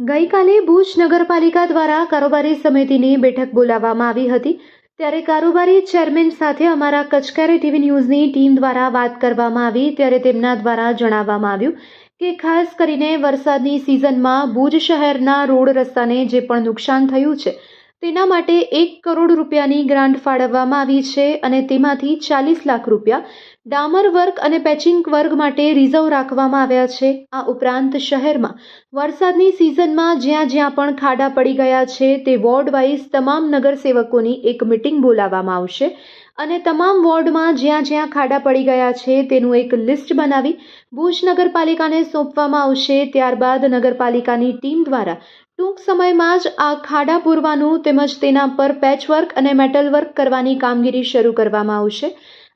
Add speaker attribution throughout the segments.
Speaker 1: ગઈકાલે ભુજ નગરપાલિકા દ્વારા કારોબારી સમિતિની બેઠક બોલાવવામાં આવી હતી. ત્યારે કારોબારી ચેરમેન સાથે અમારા કચકારી ટીવી ન્યૂઝની ટીમ દ્વારા વાત કરવામાં આવી. ત્યારે તેમના દ્વારા જણાવવામાં આવ્યું કે ખાસ કરીને વરસાદની સિઝનમાં ભુજ શહેરના રોડ રસ્તાને જે પણ નુકસાન થયું છે તેના માટે એક કરોડ રૂપિયાની ગ્રાન્ટ ફાળવવામાં આવી છે અને તેમાંથી ચાલીસ લાખ રૂપિયા ડામર વર્ક અને પેચિંગ વર્ગ માટે રિઝર્વ રાખવામાં આવ્યા છે. આ ઉપરાંત શહેરમાં વરસાદની સિઝનમાં જ્યાં જ્યાં પણ ખાડા પડી ગયા છે, તે વોર્ડ વાઇઝ તમામ નગરસેવકોની એક મિટિંગ બોલાવવામાં આવશે અને તમામ વોર્ડમાં જ્યાં જ્યાં ખાડા પડી ગયા છે, તેનું એક લિસ્ટ બનાવી ભુજ નગરપાલિકાને સોંપવામાં આવશે. ત્યારબાદ નગરપાલિકાની ટીમ દ્વારા ટૂંક સમયમાં જ આ ખાડા પૂરવાનું તેમજ તેના પર પેચવર્ક અને મેટલ વર્ક કરવાની કામગીરી શરૂ કરવામાં આવશે.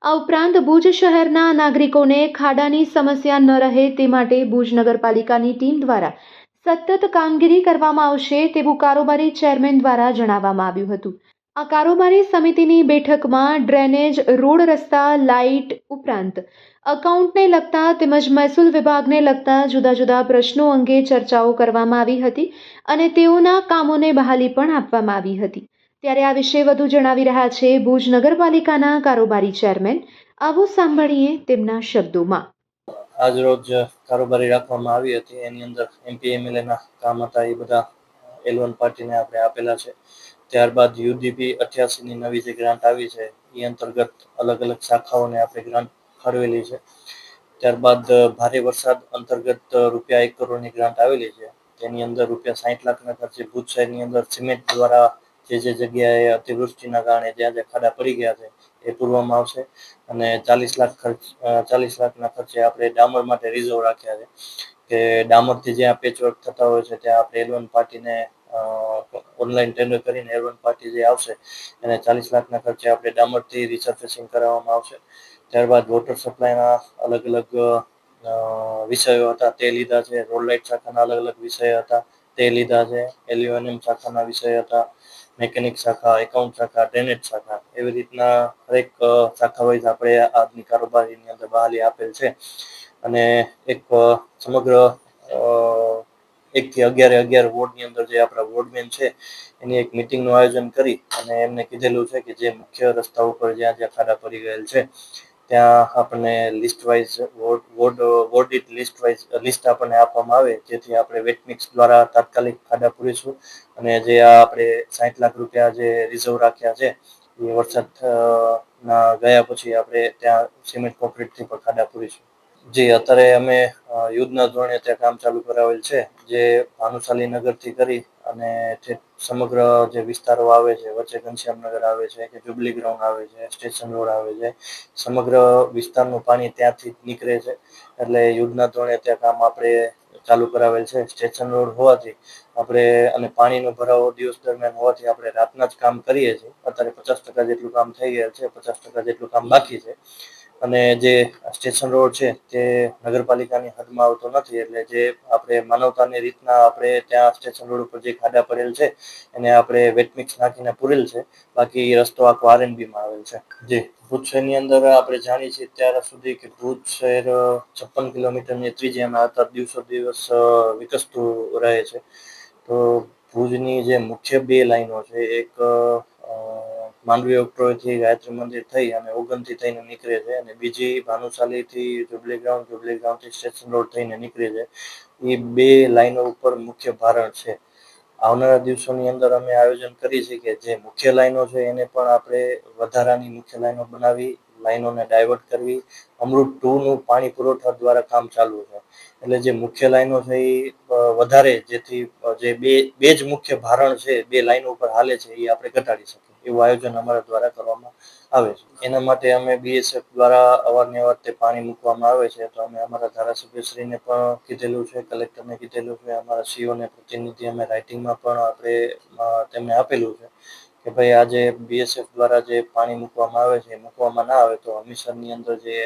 Speaker 1: આ ઉપરાંત ભુજ શહેરના નાગરિકોને ખાડાની સમસ્યા ન રહે તે માટે ભુજ નગરપાલિકાની ટીમ દ્વારા સતત કામગીરી કરવામાં આવશે તેવું કારોબારી ચેરમેન દ્વારા જણાવવામાં આવ્યું હતું. આ કારોબારી સમિતિની બેઠકમાં ડ્રેનેજ, રોડ રસ્તા, લાઇટ ઉપરાંત અકાઉન્ટને લગતા તેમજ મહેસૂલ વિભાગને લગતા જુદા જુદા પ્રશ્નો અંગે ચર્ચાઓ કરવામાં આવી હતી અને તેઓના કામોને બહાલી પણ આપવામાં આવી હતી. ત્યારે આ વિશે વધુ જણાવી રહ્યા છે ભુજ નગરપાલિકાના કારોબારી ચેરમેન. આવો સાંભળીએ તેમના શબ્દોમાં.
Speaker 2: આજરોજ કારોબારી રાખવામાં આવી હતી. એની અંદર એમપી એમએલએના કામ હતા. એ બધા એલવન પાર્ટીને આપણે આપેલા છે. ત્યારબાદ યુડીપી અઠ્યાસીની નવી જે ગ્રાન્ટ આવી છે એ અંતર્ગત અલગ અલગ શાખાઓને આપણે ગ્રાન્ટ ફાળવેલી છે. ત્યારબાદ ભારે વરસાદ અંતર્ગત રૂપિયા એક કરોડની ગ્રાન્ટ આવેલી છે. તેની અંદર રૂપિયા સાઠ લાખના ખર્ચે ભુજ શહેરની અંદર સિમેન્ટ દ્વારા જે જે જગ્યાએ અતિવૃષ્ટિના કારણે જ્યાં જ્યાં ખાડા પડી ગયા છે, એ પૂરવામાં આવશે. અને ચાલીસ લાખ ખર્ચ ચાલીસ લાખના ખર્ચે આપણે ડામર માટે રિઝર્વ રાખ્યા છે. કે ડામરથી જ્યાં પેચવર્ક થતા હોય છે, ત્યાં આપણે એલવન પાર્ટીને ઓનલાઈન ટેન્ડર કરીને એરવન પાર્ટી જે આવશે, એને ચાલીસ લાખના ખર્ચે આપણે ડામરથી રિસર્ફેસિંગ કરાવવામાં આવશે. ત્યારબાદ વોટર સપ્લાયના અલગ અલગ વિષયો હતા. તે લીધા છે. રોડ લાઇટ શાખાના અલગ અલગ વિષયો હતા. તે લીધા છે. એલ્યુમિનિયમ શાખાના વિષય હતા. મેકેનિક શાખા એકાઉન્ટ શાખા ડ્રેનેજ શાખા, એવી રીતના હરેક શાખા વાઇઝ આપણે આજની કારોબારીની અંદર બહાલી આપેલ છે. અને એક સમગ્ર એકથી અગિયારે અગિયાર વોર્ડની અંદર જે આપણા વોર્ડમેન છે, એની એક મિટિંગનું આયોજન કરી અને એમને કીધેલું છે કે જે મુખ્ય રસ્તા ઉપર જ્યાં જ્યાં ખાડા પડી ગયેલ છે, ત્યાં આપણને list wise ward ward ward it list wise list આપણને આપવામાં આવે, જેથી આપણે વેટ મિક્સ દ્વારા તાત્કાલિક ખાડા પૂરીશું અને જે આ આપણે સાઠ લાખ રૂપિયા જે રિઝર્વ રાખ્યા છે, એ વરસાદ ના ગયા પછી આપણે ત્યાં સિમેન્ટ કોન્ક્રીટથી પણ ખાડા પૂરીશું. જી અત્યારે અમે યુદ્ધના ધોરણે ત્યાં કામ ચાલુ કરાવેલ છે, જે ભાનુશાલી નગરથી કરી અને જે સમગ્ર જે વિસ્તારો આવે છે, વચ્ચે ઘનશ્યામનગર આવે છે, કે જુબલી ગ્રાઉન્ડ આવે છે, સ્ટેશન રોડ આવે છે, સમગ્ર વિસ્તારનું પાણી ત્યાંથી જ નીકળે છે. એટલે યુદ્ધના ધોરણે ત્યાં કામ આપણે ચાલુ કરાવેલ છે, સ્ટેશન રોડ હોવાથી આપણે અને પાણીનો ભરાવો દિવસ દરમિયાન હોવાથી આપણે રાતના જ કામ કરીએ છીએ. અત્યારે પચાસ ટકા જેટલું કામ થઈ ગયેલ છે, પચાસ ટકા જેટલું કામ બાકી છે. અને જે સ્ટેશન રોડ છે તે નગરપાલિકાની હદમાં આવતો નથી એટલે જે આપણે માનવતાની રીતના આપણે ત્યાં સ્ટેશન રોડ ઉપર જે ખાડા પડેલ છે એને આપણે વેટમિક્સ નાખીને પૂરેલ છે. બાકી રસ્તો આખો આરએનબીમાં આવેલ છે. જી. ભુજ શહેરની અંદર આપણે જાણીએ છીએ ત્યાર સુધી કે ભુજ શહેર છપ્પન કિલોમીટરની ત્રિજ્યામાં હતા દિવસો દિવસ વિકસતું રહે છે. તો ભુજની જે મુખ્ય બે લાઈનો છે એક માંડવી ઓક્ટ્રોયથી ગાયત્રી મંદિર થઈ અને ઓગનથી થઈને નીકળે છે અને બીજી ભાનુશાલીથી જુબલી ગ્રાઉન્ડ જુબલી ગ્રાઉન્ડથી સ્ટેશન રોડ થઈને નીકળે છે, એ બે લાઈનો ઉપર મુખ્ય ભારણ છે. આવનારા દિવસોની અંદર અમે આયોજન કરી છે કે જે મુખ્ય લાઈનો છે એને પણ આપણે વધારાની મુખ્ય લાઈનો બનાવી લાઈનોને ડાયવર્ટ કરવી, અમૃત ટુનું પાણી પુરવઠા દ્વારા કામ ચાલુ છે. એટલે જે મુખ્ય લાઈનો છે એ વધારે જેથી જે બે બે જ મુખ્ય ભારણ છે, બે લાઈનો ઉપર હાલે છે, એ આપણે ઘટાડી શકીએ. એવું આયોજન અમારા દ્વારા કરવામાં આવે છે. એના માટે અમે બીએસએફ દ્વારા અવારનવાર તે પાણી મૂકવામાં આવે છે. તો અમે અમારા ધારાસભ્યશ્રીને પણ કીધેલું છે, કલેક્ટરને કીધેલું છે, અમારા સીઓને પ્રતિનિધિ અમે રાઇટિંગમાં પણ આપણે તેમને આપેલું છે. કે ભાઈ આજે બીએસએફ દ્વારા જે પાણી મૂકવામાં આવે છે મૂકવામાં ના આવે તો હમીસરની અંદર જે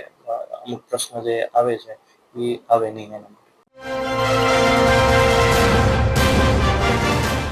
Speaker 2: અમુક પ્રશ્ન જે આવે છે એ આવે નહીં એના માટે.